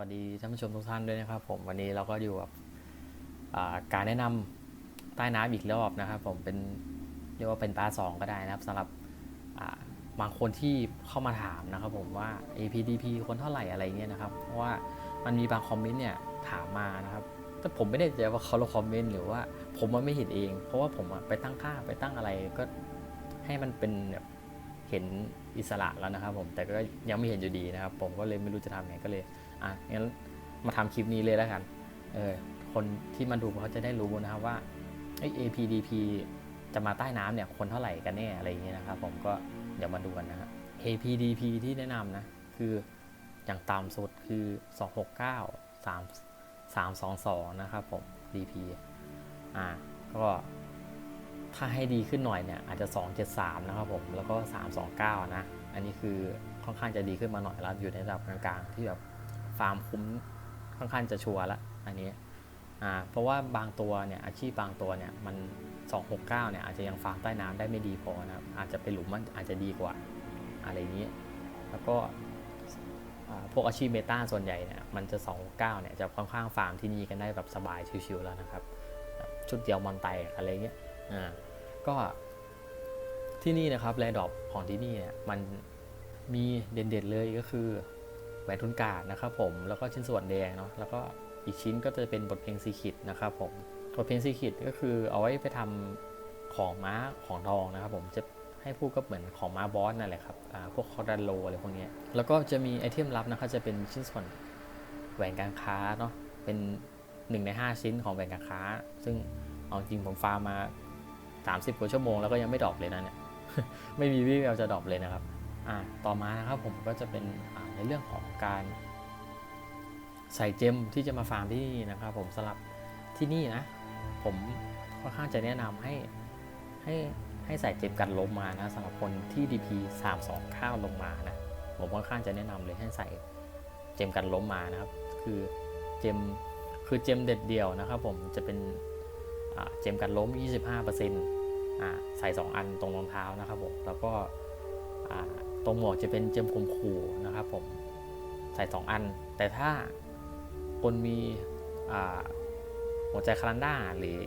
วัสดีท่านผู้ชมทุกท่านด้วยนะครับผมวันนี้เราก็อยู่กับการแนะนำใต้น้ำอีกรอบนะครับ ผมเป็นเรียกว่าเป็นตาสองก็ได้นะครับสำหรับบางคนที่เข้ามาถามนะครับ ผมว่า APDP คนเท่าไหร่อะไรเงี้ยนะครับ เพราะว่ามันมีบางคอมเมนต์เนี่ยถามมานะครับแต่ผมไม่ได้ใจว่าเขาลงคอมเมนต์หรือว่าผมมันไม่เห็นเอง เพราะว่าผมไปตั้งค่าไปตั้งอะไรก็ให้มันเป็นแบบเห็นอิสระแล้วนะครับ ผมแต่ก็ยังไม่เห็นอยู่ดีนะครับ ผมก็เลยไม่รู้จะทำไงก็เลย อะงั้นมาทำคลิปนี้เลยแล้วกัน เออ คนที่มาดูเขาจะได้รู้นะครับว่าไอ้ APDP จะมาใต้น้ำเนี่ยคนเท่าไหร่กันแน่อะไรอย่างเงี้ยนะครับ ผมก็เดี๋ยวมาดูกันนะฮะ APDP ที่แนะนำนะ คืออย่างต่ำสุดคือ 269 3 322 นะครับผม DP อ่าก็ถ้าให้ดีขึ้นหน่อยเนี่ยอาจจะ 273 นะครับผมแล้วก็ 329 นะ อันนี้คือค่อนข้างจะดีขึ้นมาหน่อยแล้วอยู่ในระดับกลางๆที่แบบ ฟาร์มคุ้มค่อนข้างจะชัวร์ละอันนี้อ่าเพราะว่าบางตัวเนี่ยอาชีพบางตัวเนี่ยมัน 269 เนี่ยอาจจะยังฟาร์มใต้น้ำได้ไม่ดีพอนะครับอาจจะเป็นหลุมมันอาจจะดีกว่าอะไรอย่างนี้ แล้วก็พวกอาชีพเมตาส่วนใหญ่เนี่ยมันจะ 269 เนี่ยจะค่อนข้างฟาร์มที่นี่กันได้แบบสบายชิวๆแล้วนะครับแบบชุดเดียวมอนไตอะไรเงี้ยอ่าก็ที่นี่นะครับแรดอปของที่นี่เนี่ยมันมีเด่นๆเลยก็คือ แหวนทุนกาดนะครับผมแล้วก็ชิ้นส่วนแดงเนาะแล้วก็อีกชิ้นก็จะเป็นบทเพลงซีคิดนะครับผมบทเพลงซีคิดก็คือเอาไว้ไปทำของม้าของทองนะครับผมจะให้พูดก็เหมือนของม้าบอสนั่นแหละครับพวกคอร์ดันโลอะไรพวกนี้แล้วก็จะมีไอเทมลับนะครับจะเป็นชิ้นส่วนแหวนการค้าเนาะเป็นหนึ่งใน 5 ชิ้นของแหวนการค้า ซึ่งเอาจริงผมฟาร์มมา 30กว่าชั่วโมงแล้วก็ยังไม่ดรอปเลยนะเนี่ยไม่มีวี่แววจะดรอปเลยนะครับอ่าต่อมานะครับผมก็จะเป็นอ่า ในเรื่องของการใส่เจมที่จะมาฟาร์มที่นี่นะครับ ผมสำหรับที่นี่นะ ผมค่อนข้างจะแนะนำให้ให้ให้ใส่เจมกันล้มมานะสำหรับคนที่ DP 3 2ข้าวลงมานะผมค่อนข้างจะแนะนำเลยให้ใส่เจมกันล้มมานะครับ คือเจมคือเจมเด็ดเดียวนะครับ ผมจะเป็นเจมกันล้ม 25%อ่าใส่ 2 อันตรงรองเท้านะครับผมแล้วก็ ตรงหมวกจะเป็นเจมคมขู่นะครับผมใส่ 2 อัน แต่ถ้าคนมีหัวใจคารันด้าหรือ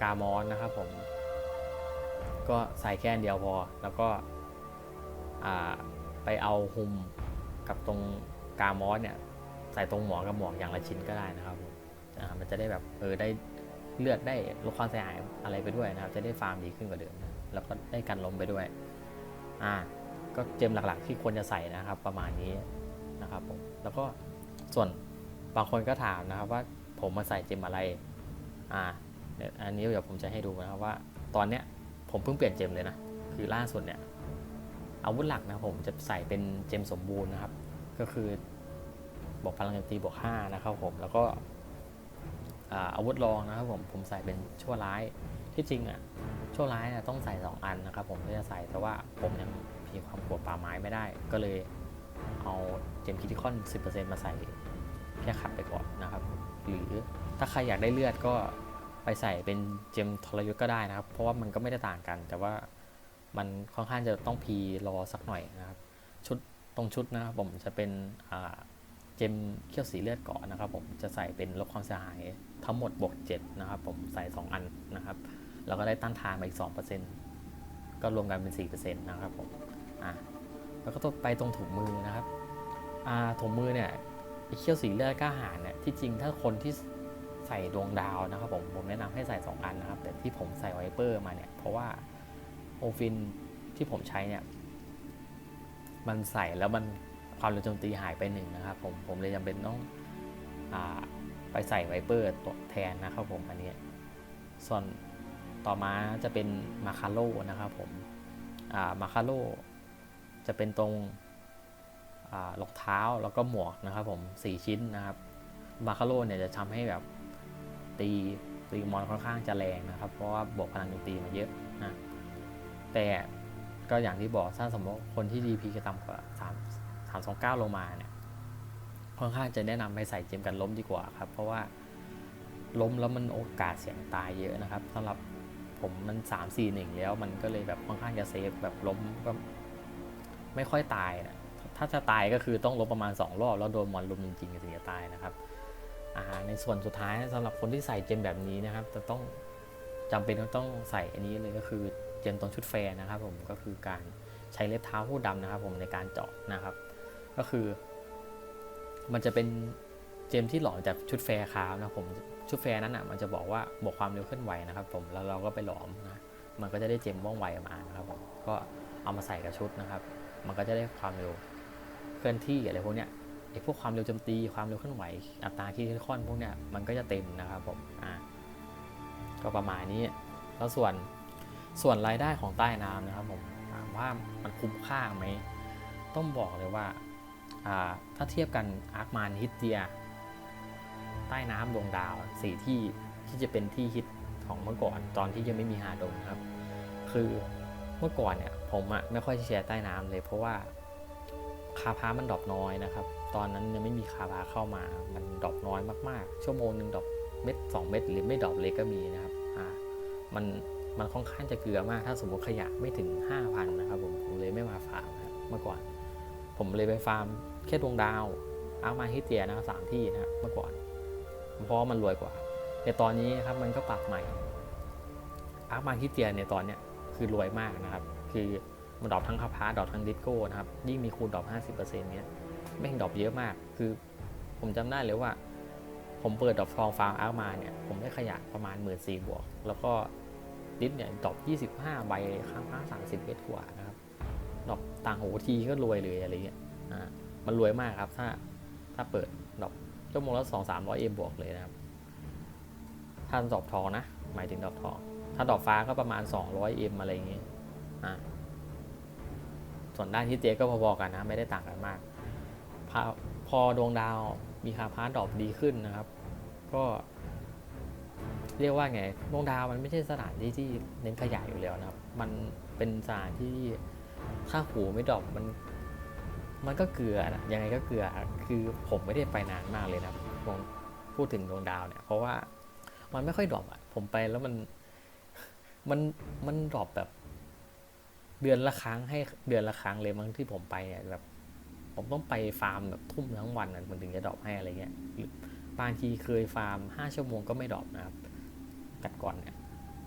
กามอนนะครับผม ก็ใส่แค่เดียวพอ แล้วก็ไปเอาฮุมกับตรงกามอนเนี่ยใส่ตรงหมวกกับหมวกอย่างละชิ้นก็ได้นะครับผมมันจะได้แบบเออได้เลือดได้ลดความเสียหายอะไรไปด้วยนะครับ จะได้ฟาร์มดีขึ้นกว่าเดิมนะแล้วก็ได้กันล้มไปด้วย อ่า ก็เจมหลักๆที่ควรจะใส่นะครับประมาณนี้นะครับผมแล้วก็ส่วนบางคนก็ถามนะครับว่าผมมาใส่เจมอะไรอ่าอันนี้เดี๋ยวผมจะให้ดูนะครับว่าตอนเนี้ยผมเพิ่งเปลี่ยนเจมเลยนะคือล่าสุดเนี่ยอาวุธหลักนะผมจะใส่เป็นเจมสมบูรณ์นะครับ ก็คือบวกพลังโจมตีบวก5นะครับผมแล้วก็อาวุธรองนะครับผมผมใส่เป็นชั่วร้ายที่จริงอะชั่วร้ายต้องใส่ 2 อันนะครับผมที่จะใส่แต่ว่าผมยัง มีความกลัวป่าไม้ไม่ได้ ก็เลยเอาเจมคิติคอน 10%มาใส่แค่ขัดไปก่อนนะครับ หรือถ้าใครอยากได้เลือดก็ไปใส่เป็นเจมทรยุทธ์ก็ได้นะครับ เพราะว่ามันก็ไม่ได้ต่างกัน แต่ว่ามันค่อนข้างจะต้องพีรอสักหน่อยนะครับ ชุดตรงชุดนะครับผมจะเป็นเจมเขี้ยวสีเลือดเกาะนะครับ ผมจะใส่เป็นลดความเสียหายทั้งหมดบวก7นะครับ ผมใส่ 2 อันนะครับ แล้วก็ได้ต้านทานมาอีก 2%ก็รวมกันเป็น 4%นะครับผม อะแล้วก็ต้องไปตรงถุงมือนะครับอ่าถุงมือเนี่ยไอเขี้ยวสีเลือดกล้าหาญเนี่ยที่จริงถ้าคนที่ใส่ดวงดาวนะครับผมผมแนะนำให้ใส่2อันนะครับ แต่ที่ผมใส่ไวเปอร์มาเนี่ยเพราะว่าโอฟินที่ผมใช้เนี่ยมันใส่แล้วมันความเร็วโจมตีหายไปหนึ่งนะครับผมผมเลยจำเป็นต้องอาไปใส่ไวเปอร์ตัวแทนนะครับผมอันนี้ส่วนต่อมาจะเป็นมาคาโลนะครับผมมาคาโล จะเป็นตรงรองเท้าแล้วก็หมวกนะครับผม4ชิ้นนะครับมาคาโลเนี่ยจะทำให้แบบตีตีมอนค่อนข้างจะแรงนะครับ เพราะว่าบวกพลังโจมตีมาเยอะนะแต่ก็อย่างที่บอกถ้าสมมติคนที่ DP จะต่ำกว่า3 3 2 9ลงมาเนี่ยค่อนข้างจะแนะนำให้ใส่เจมกันล้มดีกว่าครับ เพราะว่าล้มแล้วมันโอกาสเสี่ยงตายเยอะนะครับสำหรับผมมัน 3 4 1 แล้วมันก็เลยแบบค่อนข้างจะเซฟแบบล้มก็ ไม่ค่อยตายนะถ้าจะตายก็คือต้องลบประมาณ 2 รอบ แล้วโดนมอนลุมจริงๆถึงจะตายนะครับในส่วนสุดท้ายสำหรับคนที่ใส่เจมแบบนี้นะครับ จะต้องจำเป็นต้องใส่อันนี้เลยก็คือเจมตรงชุดแฟร์นะครับ ผมก็คือการใช้เล็บเท้าผู้ดำนะครับ ผมในการเจาะนะครับ ก็คือ มันจะเป็นเจมที่หล่อจากชุดแฟร์คาวนะผมชุดแฟร์นั้นอะมันจะบอกว่าบวกความเร็วเคลื่อนไหวนะครับ ผมแล้วเราก็ไปหลอมนะมันก็จะได้เจมว่องไวออกมานะครับผมก็เอามาใส่กับชุดนะครับ มันก็จะได้ความเร็วเคลื่อนที่อะไรพวกเนี้ยไอ้พวกความเร็วโจมตีความเร็วเคลื่อนไหวอัตราคีย์คอนพวกเนี้ยมันก็จะเต็มนะครับผมอ่าก็ประมาณนี้แล้วส่วนส่วนรายได้ของใต้น้ำนะครับผมถามว่ามันคุ้มค่าไหมต้องบอกเลยว่าอ่าถ้าเทียบกันอาร์คมานฮิตเดียใต้น้ำดวงดาวสี่ที่ที่จะเป็นที่ฮิตของเมื่อก่อนตอนที่ยังไม่มีฮาดงนครับ คือเมื่อก่อนเนี่ย ผมอะไม่ค่อยแชร์ใต้น้ำเลย เพราะว่าคาพามันดรอปน้อยนะครับ ตอนนั้นยังไม่มีคาพาเข้ามา มันดรอปน้อยมากๆ ชั่วโมงหนึ่งดรอปเม็ด2เม็ดหรือไม่ดรอปเลยก็มีนะครับ อ่า มัน มันค่อนข้างจะเกลือมาก ถ้าสมมติขยะไม่ถึง 5,000 นะครับผม ผมเลยไม่มาฟาร์มนะครับเมื่อก่อน ผมเลยไปฟาร์มแค่ดวงดาวอาร์มาฮิเตียนะสามที่นะครับเมื่อก่อน เพราะว่ามันรวยกว่า แต่ตอนนี้ครับมันก็ปรับใหม่อาร์มาคิเตียในตอนเนี้ยคือรวยมากนะครับ คือมันดรอปทั้งคาพาดรอปทั้งดิสโก้นะครับ ยิ่งมีคูณดรอป50%เนี้ยแม่งดรอปเยอะมาก คือผมจำได้เลยว่า ผมเปิดดรอปทองฟาร์มอาร์มาเนี่ย ผมได้ขยะประมาณ1 4ื่นบวก แล้วก็ดิสเนี่ยดรอป25 ใบข้างละ30 เมตรกว่านะครับดรอปต่างหูทีก็รวยเลยอะไรเงี้ย อ่า มันรวยมากครับ ถ้า ถ้าเปิดดรอปชั่วโมงละสองสามร้อยเอ็มบวกเลยนะครับ ถ้าดอกทองนะ หมายถึงดอกทอง ถ้าดอกฟ้าก็ประมาณ 200 m อะไรอย่างงี้อ่า ส่วนด้านที่เจก็พอๆกันนะไม่ได้ต่างกันมากพอพอดวงดาวมีคาพาร์ดรอปดีขึ้นนะครับ ก็ เรียกว่าไงดวงดาวมันไม่ใช่สถานที่ที่เน้นขยายอยู่แล้วนะครับ มันเป็นสถานที่ถ้าหูไม่ดรอปมัน มันก็เกลือนะยังไงก็เกลือคือผมไม่ได้ไปนานมากเลยนะครับผมพูดถึงดวงดาวเนี่ย เพราะว่ามันไม่ค่อยดรอปอะผมไปแล้วมันมันมันดรอปแบบ เดือนละครั้งให้เดือนละครั้งเลยมั้งที่ผมไปเนี่ยแบบผมต้องไปฟาร์มแบบทุ่มทั้งวันอะมันถึงจะดรอปให้อะไรเงี้ยบางทีเคยฟาร์มห้าชั่วโมงก็ไม่ดรอปนะครับกัดก่อนเนี่ย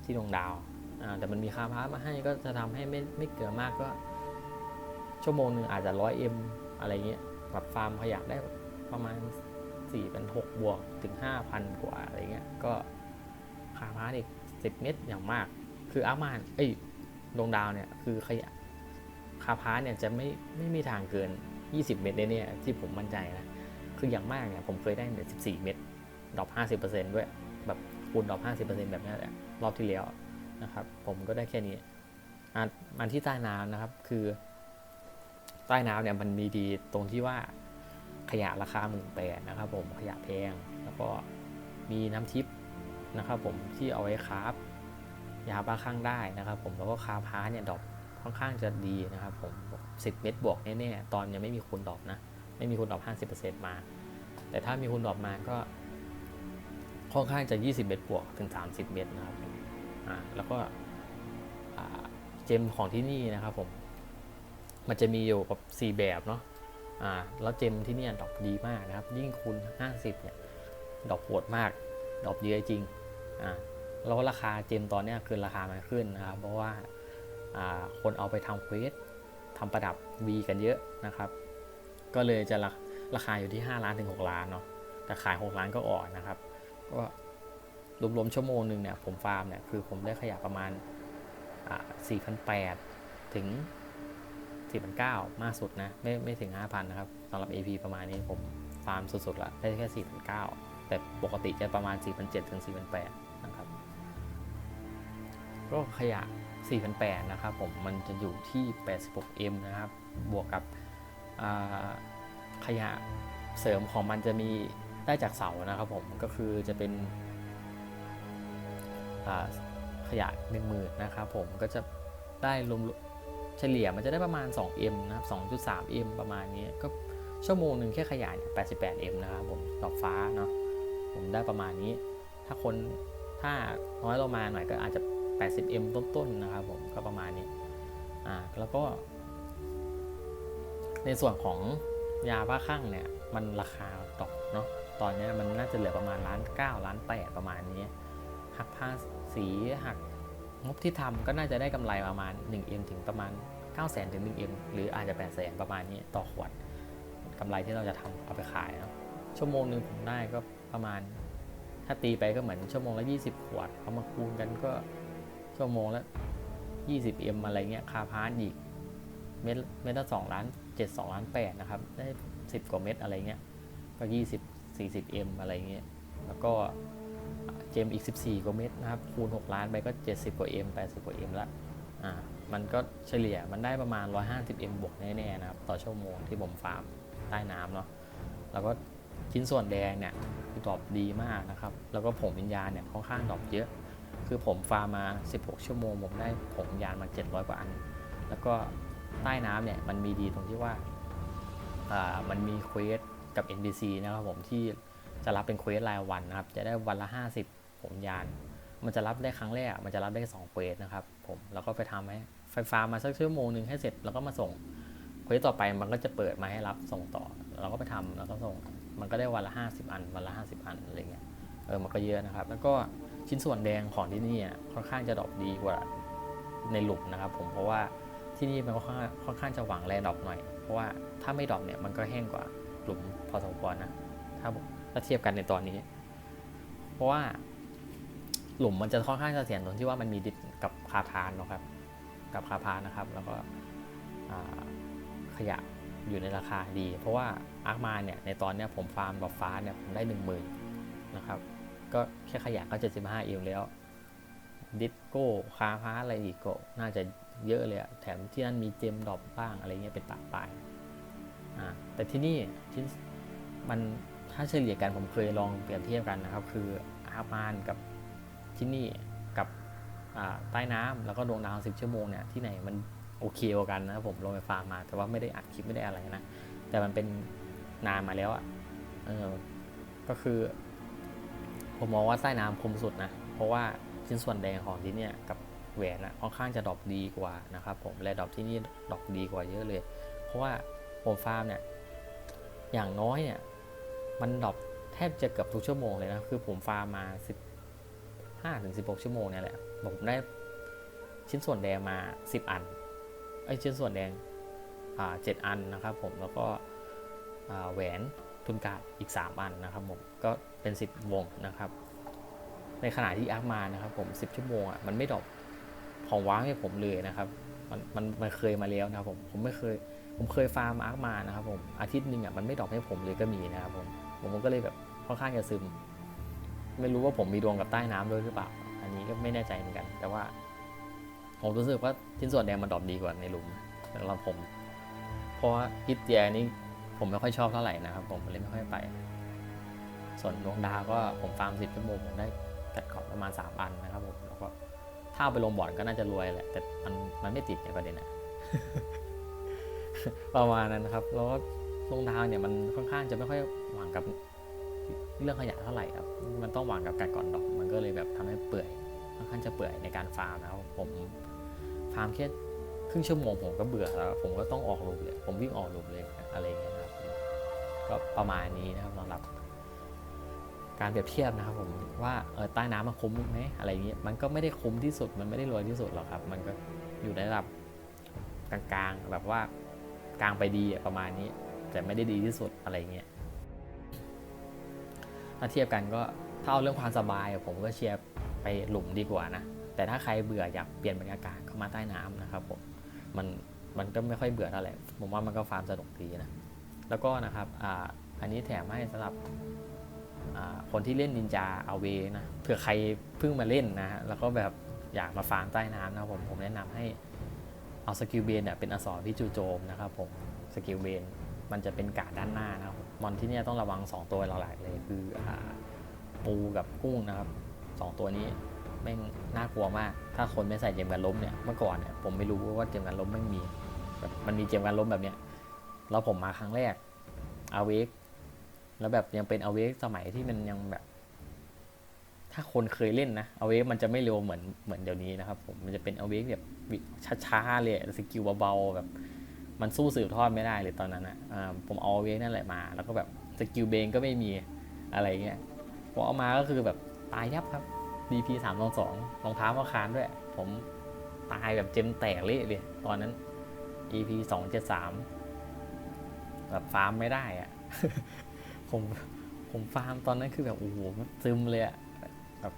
ที่ดวงดาวแต่มันมีคาพารมาให้ก็จะทำให้ไม่ไม่เกลือมากก็ ชั่วโมงหนึ่งอาจจะร้อยเอ็มอะไรเงี้ยแบบฟาร์มขยะได้ประมาณ4ี่เป็นหกบวกถึง5,000กว่าอะไรเงี้ยก็คาพาร์ทอีก10เม็ดอย่างมาก คืออามานเอ้ย ดวงดาวเนี่ยคือขยะคาพาร์เนี่ยจะไม่ไม่มีทางเกิน 20 เม็ดเนี่ยที่ผมมั่นใจนะคืออย่างมากเนี่ยผมเคยได้เนี่14 เม็ดดรอป50%ด้วยแบบคูณดรอป50%แบบนี้แหละรอบที่แล้วนะครับ ผมก็ได้แค่นี้อะมันที่ใต้น้ำนะครับคือ ใต้น้ำเนี่ยมันมีดีตรงที่ว่าขยะราคาหมื่นแปดนะครับผมขยะแพง แล้วก็มีน้ำทิพย์นะครับผมที่เอาไว้คราฟ ยาบ้าข้างได้นะครับ ผมแล้วก็คาพาเนี่ยดอกค่อนข้างจะดีนะครับ ผมสิบเม็ดบวกแน่ๆตอนยังไม่มีคูณดอกนะ ไม่มีคูณดอกห้าสิบเปอร์เซ็นต์มา แต่ถ้ามีคูณดอกมาก็ ค่อนข้างจะ20เม็ดบวกถึง30เม็ดนะครับอ่าแล้วก็เจมของที่นี่นะครับผมมันจะมีอยู่กับ4แบบเนาะอ่าแล้วเจมที่นี่ดอกดีมากนะครับ ยิ่งคูณ50เนี่ยดอกโหดมาก ดอกเยอะจริงอ่า แล้วราคาเจมตอนนี้คือราคามันขึ้นนะครับ เพราะว่าคนเอาไปทำเควสทำประดับ V กันเยอะนะครับ ก็เลยจะราราคาอยู่ที่ 5 ล้านถึง 6 ล้านเนาะแต่ขาย 6 ล้านก็ออกนะครับ ก็รวมๆชั่วโมงหนึ่งเนี่ยผมฟาร์มเนี่ยคือผมได้ขยะประมาณอ่า4,800 ถึง 4,900 มากสุดนะไม่ไม่ถึง 5,000 นะครับสำหรับ AP ประมาณนี้ผมฟาร์มสุดๆละได้แค่ 4,900 แต่ปกติจะประมาณ 4,700 ถึง 4,800นะครับ ก็ขยะ 4,800 นะครับผม มันจะอยู่ที่ 86M นะครับ บวกกับขยะเสริมของมันจะมีได้จากเสานะครับผม ก็คือจะเป็นขยะ10,000นะครับผม ก็จะได้รวมเฉลี่ยมันจะได้ประมาณ 2M นะครับ 2.3M ประมาณนี้ ก็ชั่วโมงหนึ่งแค่ขยาย 88M นะครับผมดอกฟ้าเนาะ ผมได้ประมาณนี้ ถ้าคนถ้าน้อยลงมาหน่อยก็อาจจะ 80M ต้นๆนะครับผมก็ประมาณนี้อ่าแล้วก็ ในส่วนของยาบ้าคลั่งเนี่ย มันราคาตกเนาะตอนนี้มันน่าจะเหลือประมาณล้านเก้าล้านแปดประมาณนี้หักภาษีหักงบที่ทำก็น่าจะได้กำไรประมาณ 1M ถึงประมาณ 9 0 0 0 0ถึง 1M หรืออาจจะ 8 0 0 0 0ประมาณนี้ต่อขวดกำไรที่เราจะทำเอาไปขายเนาะชั่วโมงหนึ่งผมได้ก็ประมาณ ถ้าตีไปก็เหมือนชั่วโมงละ 20 ขวดเอามาคูณกันก็ ชั่วโมงละ 20M อะไรเงี้ยคาพาร์ทอีก เม็ดเม็ดละสองล้านเจ็ดสองล้านแปดนะครับ ได้สิบกว่าเม็ดอะไรเงี้ย ก็ยี่สิบสี่สิบเอ็มอะไรเงี้ย แล้วก็เจมอีกสิบสี่กว่าเม็ดนะครับ คูณหกล้านไปก็เจ็ดสิบกว่าเอ็มแปดสิบกว่าเอ็มละ อ่า มันก็เฉลี่ยมันได้ประมาณร้อยห้าสิบเอ็มบวกแน่ๆนะครับ ต่อชั่วโมงที่ผมฟาร์มใต้น้ำเนาะ แล้วก็ชิ้นส่วนแดงเนี่ยคือดรอปดีมากนะครับ แล้วก็ผงวิญญาณเนี่ยค่อนข้างดรอปเยอะ คือผมฟาร์มมา 16 ชั่วโมงผมได้ผงวิญญาณมา 700 กว่าอัน แล้วก็ใต้น้ำเนี่ยมันมีดีตรงที่ว่าอ่ามันมีเควสกับ NPC นะครับผมที่จะรับเป็นเควสรายวันนะครับ จะได้วันละ 50ผมยาน มันจะรับได้ครั้งแรก มันจะรับได้ 2เควสนะครับผมแล้วก็ไปทำให้ไฟฟ้ามาสักชั่วโมงหนึ่งให้เสร็จแล้วก็มาส่งเควสต่อไปมันก็จะเปิดมาให้รับส่งต่อ เราก็ไปทำแล้วก็ส่ง มันก็ได้วันละ 50 อัน วันละ 50 อันอะไรเงี้ย เออ มันก็เยอะนะครับ แล้วก็ ชิ้นส่วนแดงของที่นี่อะค่อนข้างจะดรอปดีกว่าในหลุมนะครับ ผมเพราะว่าที่นี่มันก็ค่อนข้างค่อนข้างจะหวังแรงดรอปหน่อย เพราะว่าถ้าไม่ดรอปเนี่ยมันก็แห้งกว่าหลุมพอสมควรนะถ้าถ้าเทียบกันในตอนนี้ เพราะว่าหลุมมันจะค่อนข้างจะเสียนตรงที่ว่ามันมีดิบกับคาพานนะครับ กับคาพานนะครับ แล้วก็ขยะอยู่ในราคาดี เพราะว่าอาร์คมาเนี่ยในตอนเนี้ยผมฟาร์มดอกฟ้าเนี่ยผมได้หนึ่งหมื่นนะครับ ก็แค่ขยะก็เจ็ดสิบห้าเอวแล้ว ดิสโก้คาพาอะไรอีกก็น่าจะเยอะเลยอะแถมที่นั่นมีเจมดรอปบ้างอะไรเงี้ยเป็นปากปลายอ่าแต่ที่นี่ชิ้นมันถ้าเฉลี่ยกันผมเคยลองเปรียบเทียบกันนะครับ คืออาร์มานกับที่นี่กับใต้น้ำแล้วก็ดวงดาวสิบชั่วโมงเนี่ยที่ไหนมันโอเคกว่ากันนะครับผมลงไปฟาร์มมา แต่ว่าไม่ได้อัดคลิปไม่ได้อะไรนะ แต่มันเป็นนานมาแล้วอะเออก็คือ ผมมองว่าใต้น้ำคมสุดนะ เพราะว่าชิ้นส่วนแดงของที่เนี่ยกับแหวนอะค่อนข้างจะดรอปดีกว่านะครับผมและดรอปที่นี่ดรอปดีกว่าเยอะเลย เพราะว่าผมฟาร์มเนี่ยอย่างน้อยเนี่ยมันดรอปแทบจะเกือบทุกชั่วโมงเลยนะคือผมฟาร์มมา 15ถึง16 ชั่วโมงเนี่ยแหละผมได้ชิ้นส่วนแดงมา 10 อันไอ้ชิ้นส่วนแดงอ่า7อันนะครับผมแล้วก็แหวน ทุนกาดอีก 3 อันนะครับผมก็เป็น 10 วงนะครับ ในขณะที่อาร์คมานะครับผม 10 ชั่วโมงอะมันไม่ดรอปของว้างให้ผมเลยนะครับ มันมันมันเคยมาแล้วนะครับผมผมไม่เคยผมเคยฟาร์มอาร์คมานะครับผมอาทิตย์หนึ่งอะมันไม่ดรอปให้ผมเลยก็มีนะครับผมผมก็เลยแบบค่อนข้างจะซึม ไม่รู้ว่าผมมีดวงกับใต้น้ำด้วยหรือเปล่า อันนี้ก็ไม่แน่ใจเหมือนกัน แต่ว่าผมรู้สึกว่าชิ้นส่วนแดงมันดรอปดีกว่าในหลุมสำหรับผม เพราะว่าฮิตเตียนี่ ผมไม่ค่อยชอบเท่าไหร่นะครับ ผมเลยไม่ค่อยไป ส่วนดวงดาวก็ผมฟาร์มสิบชั่วโมงผมได้กัดเกาะประมาณสามอันนะครับผมแล้วก็ถ้าเอาไปลงบอร์ดก็น่าจะรวยแหละ แต่มันมันไม่ติดในประเด็นอะประมาณนั้นนะครับ แล้วก็ดวงดาวเนี่ยมันค่อนข้างจะไม่ค่อยหวังกับเรื่องขยะเท่าไหร่ครับ มันต้องหวังกับกัดก่อนดอก มันก็เลยแบบทำให้เปื่อย ค่อนข้างจะเปื่อยในการฟาร์มนะครับ ผมฟาร์มแค่ครึ่งชั่วโมงผมก็เบื่อแล้ว ผมก็ต้องออกลูปเลย ผมวิ่งออกลูปเลยอะไรอย่างเงี้ย ก็ประมาณนี้นะครับสำหรับ การเปรียบเทียบนะครับผมว่าเออใต้น้ำมันคุ้มไหมอะไรอย่างเงี้ยมันก็ไม่ได้คุ้มที่สุดมันไม่ได้รวยที่สุดหรอกครับ มันก็อยู่ในระดับกลางๆแบบว่ากลางไปดีประมาณนี้ แต่ไม่ได้ดีที่สุดอะไรเงี้ยถ้าเทียบกันก็ถ้าเอาเรื่องความสบายผมก็เชียร์ไปหลุมดีกว่านะแต่ถ้าใครเบื่ออยากเปลี่ยนบรรยากาศเข้ามาใต้น้ำนะครับผมมันมันก็ไม่ค่อยเบื่อเท่าไหร่ผมว่ามันก็ฟาร์มสนุกดีนะ แล้วก็นะครับออันนี้แถมให้สำหรับคนที่เล่นนินจาเอาเวนะเผื่อใครเพิ่งมาเล่นนะฮะแล้วก็แบบอยากมาฟาร์มใต้น้ำนะครับผมผมแนะนำให้เอาสกิลเบนเนี่ยเป็นอสรพิจูโจมนะครับผมสกิลเบนมันจะเป็นกาดด้านหน้านะครับมอนที่เนี่ยต้องระวัง 2 ตัวหลักๆเลยคืออปูกับกุ้งนะครับสองตัวนี้แม่งน่ากลัวมาก ถ้าคนไม่ใส่เจมกันล้มเนี่ยเมื่อก่อนเนี่ยผมไม่รู้ว่าเจมกันล้มไม่งมี มันมีเจมกันล้มแบบเนี้ย แล้วผมมาครั้งแรกอาเวกแล้วแบบยังเป็นเอาเวกสมัยที่มันยังแบบ ถ้าคนเคยเล่นนะเอาเวกมันจะไม่เร็วเหมือนเหมือนเดี๋ยวนี้นะครับ ผมมันจะเป็นเอาเวกแบบช้าๆเลยสกิลเบาๆแบบ มันสู้สืบทอดไม่ได้เลยตอนนั้นอะอ่าผมเอาเวกนั่นแหละมา แล้วก็แบบสกิลเบนก็ไม่มีอะไรเงี้ยพอเอามาก็คือแบบตายยับครับ DP สามสองสองรองเท้าก็คานด้วย ผมตายแบบเจมแตกเละเลยตอนนั้น EP สองเจ็ดสาม แบบฟาร์มไม่ได้อะผมผมฟาร์มตอนนั้นคือแบบโอ้โหซึมเลยอะแบบ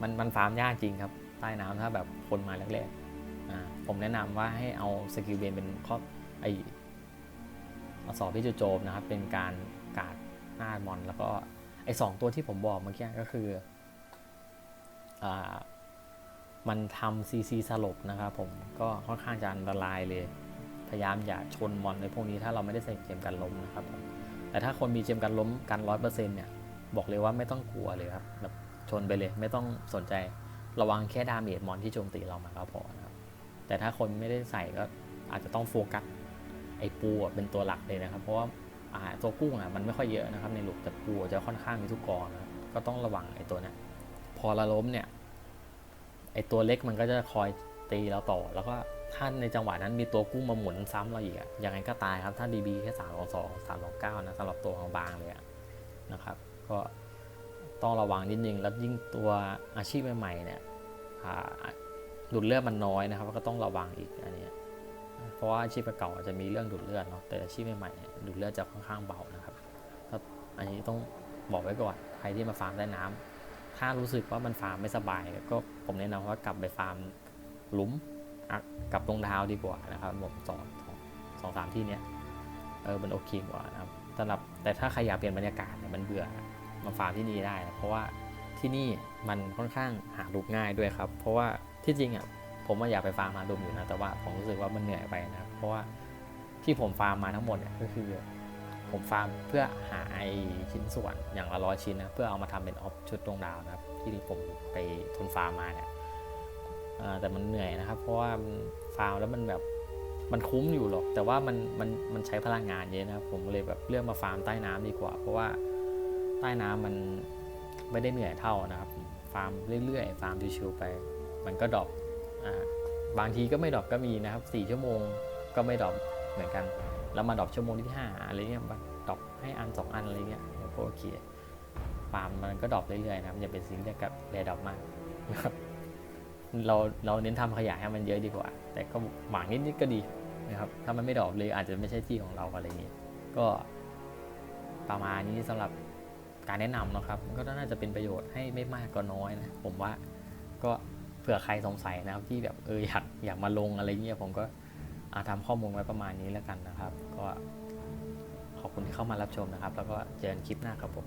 มันมันฟาร์มยากจริงครับ ใต้น้ำถ้าแบบคนมาแรกๆอ่าผมแนะนำว่าให้เอาสกิลเบนเป็นข้อไอเอาสอบที่จุโจมนะครับ เป็นการกาดหน้ามอน แล้วก็ไอสองตัวที่ผมบอกเมื่อกี้ก็คืออ่ามันทำซีซีสลบนะครับผมก็ค่อนข้างจะอันตรายเลย พยายามอย่าชนมอนในพวกนี้ถ้าเราไม่ได้ใส่เกมกันล้มนะครับผมแต่ถ้าคนมีเกมกันล้มกันร้อยเปอร์เซ็นต์เนี่ยบอกเลยว่าไม่ต้องกลัวเลยครับแบบชนไปเลย ไม่ต้องสนใจระวังแค่ดาเมจมอนที่โจมตีเรามาก็พอนะครับแต่ถ้าคนไม่ได้ใส่ก็อาจจะต้องโฟกัสไอ้ปูเป็นตัวหลักเลยนะครับ เพราะว่าอ่าตัวกุ้งอะมันไม่ค่อยเยอะนะครับในหลุมแต่ปูจะค่อนข้างมีทุกกองนะก็ต้องระวังไอ้ตัวเนี้ยพอเราล้มเนี่ยไอ้ตัวเล็กมันก็จะคอยตีเราต่อแล้วก็ ถ้าในจังหวะนั้นมีตัวกุ้งมาหมุนซ้ำเราอีกอะยังไงก็ตายครับ ถ้า DB แค่3 2 2 3 2 9นะสำหรับตัวของบางเลยนะครับ ก็ต้องระวังนิดนึง แล้วยิ่งตัวอาชีพใหม่ๆเนี่ยดูดเลือดมันน้อยนะครับ ก็ต้องระวังอีกอันนี้เพราะว่าอาชีพเก่าอาจจะมีเรื่องดูดเลือดเนาะแต่อาชีพใหม่ๆเนี่ยดูดเลือดจะค่อนข้างเบานะครับก็อันนี้ต้องบอกไว้ก่อนใครที่มาฟาร์มใต้น้ำถ้ารู้สึกว่ามันฟาร์มไม่สบาย ก็ผมแนะนำว่ากลับไปฟาร์มหลุมอะ กับตรงเท้าดีกว่านะครับผมสองสองสองสามที่เนี้ยเออมันโอเคกว่านะครับสำหรับแต่ถ้าใครอยากเปลี่ยนบรรยากาศเนี่ยมันเบื่อมาฟาร์มที่นี่ได้นะเพราะว่าที่นี่มันค่อนข้างหาลูกง่ายด้วยครับ เพราะว่าที่จริงอะผมว่าอยากไปฟาร์มมาดุมอยู่นะแต่ว่าผมรู้สึกว่ามันเหนื่อยไปนะเพราะว่าที่ผมฟาร์มมาทั้งหมดเนี่ยก็คือผมฟาร์มเพื่อหาไอชิ้นส่วนอย่างละร้อยชิ้นนะเพื่อเอามาทำเป็นออฟชุดดวงดาวนะครับที่ผมไปทุนฟาร์มมาเนี่ย แต่มันเหนื่อยนะครับ เพราะว่าฟาร์มแล้วมันแบบมันคุ้มอยู่หรอก แต่ว่ามันมันมันใช้พลังงานเยอะนะครับ ผมเลยแบบเลือกมาฟาร์มใต้น้ำดีกว่า เพราะว่าใต้น้ำมันไม่ได้เหนื่อยเท่านะครับ ฟาร์มเรื่อยๆ ฟาร์มชิวๆไป มันก็ดรอปอบางทีก็ไม่ดรอปก็มีนะครับสี่ชั่วโมงก็ไม่ดรอปเหมือนกัน แล้วมาดรอปชั่วโมงที่ห้าอะไรเงี้ยดรอปให้อันสองอันอะไรเงี้ยก็โอเคฟาร์มมันก็ดรอปเรื่อยๆนะครับอย่าเป็นสิ่งเดียวกับแรดรอปมากนะครับ เราเราเน้นทำขยายให้มันเยอะดีกว่า แต่ก็หวังนิดๆก็ดีนะครับถ้ามันไม่ดอปเลยอาจจะไม่ใช่ที่ของเราอะไรเงี้ ก็ประมาณนี้สำหรับการแนะนำนะครับ ก็น่าจะเป็นประโยชน์ให้ไม่มากก็น้อยนะผมว่าก็เผื่อใครสงสัยนะครับที่แบบเอออยากอยากมาลงอะไรเงี้ยผมก็อาทำข้อมูลไว้ประมาณนี้แล้วกันนะครับ ก็ขอบคุณที่เข้ามารับชมนะครับ แล้วก็เจอกันคลิปหน้าครับผม